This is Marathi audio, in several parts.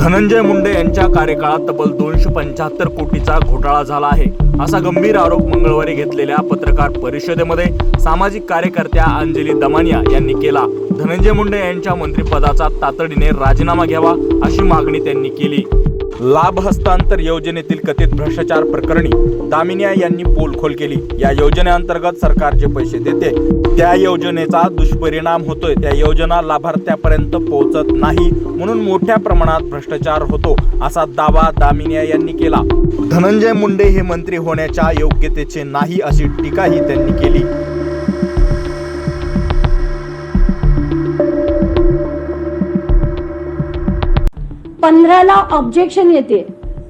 धनंजय मुंडे यांच्या कार्यकाळात तब्बल दोनशे पंच्याहत्तर कोटीचा घोटाळा झाला आहे. असा गंभीर आरोप मंगळवारी घेतलेल्या पत्रकार परिषदेमध्ये सामाजिक कार्यकर्त्या अंजली दमानिया यांनी केला. धनंजय मुंडे यांच्या मंत्रिपदाचा तातडीने राजीनामा घ्यावा अशी मागणी त्यांनी केली. लाभ हस्तांतर योजनेतील कथित भ्रष्टाचार प्रकरणी दामिनिया यांनी पोलखोल केली. या योजनेअंतर्गत सरकार जे पैसे देते त्या योजनेचा दुष्परिणाम होतोय. त्या योजना लाभार्थ्यापर्यंत पोहोचत नाही म्हणून मोठ्या प्रमाणात भ्रष्टाचार होतो असा दावा दामिनिया यांनी केला. धनंजय मुंडे हे मंत्री होण्याच्या योग्यतेचे नाही अशी टीकाही त्यांनी केली. पंधराला ऑब्जेक्शन येते.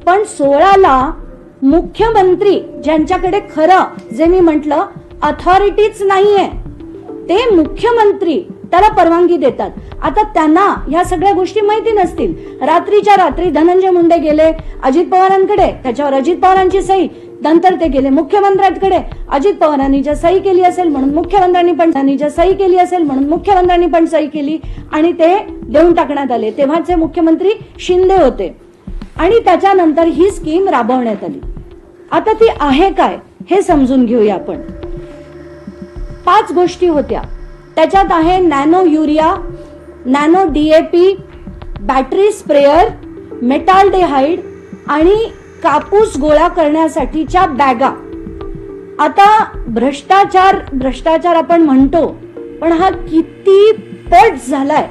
पण सोळाला मुख्यमंत्री ज्यांच्याकडे खरं जे मी म्हंटल अथॉरिटीच नाहीये ते मुख्यमंत्री त्याला परवानगी देतात. आता त्यांना ह्या सगळ्या गोष्टी माहिती नसतील. रात्रीच्या रात्री धनंजय मुंडे गेले अजित पवारांकडे त्याच्यावर अजित पवारांची सही नंतर ते गेले मुख्यमंत्र्यांकडे. अजित पवारांनी ज्या सही केली असेल म्हणून मुख्यमंत्र्यांनी पण त्यांनी ज्या सही केली असेल म्हणून मुख्यमंत्र्यांनी पण सही केली आणि ते देऊन टाकण्यात आले. तेव्हाचे मुख्यमंत्री शिंदे होते. आणि त्याच्यानंतर ही स्कीम राबवण्यात आली. आता ती आहे काय हे समजून घेऊया आपण. पाच गोष्टी होत्या. त्याच्यात आहे nano urea nano DAP battery sprayer metaldehyde आणि कापूस गोळा करण्यासाठीच्या बॅगा. आता भ्रष्टाचार भ्रष्टाचार आपण म्हणतो पण हा किती पट झालाय.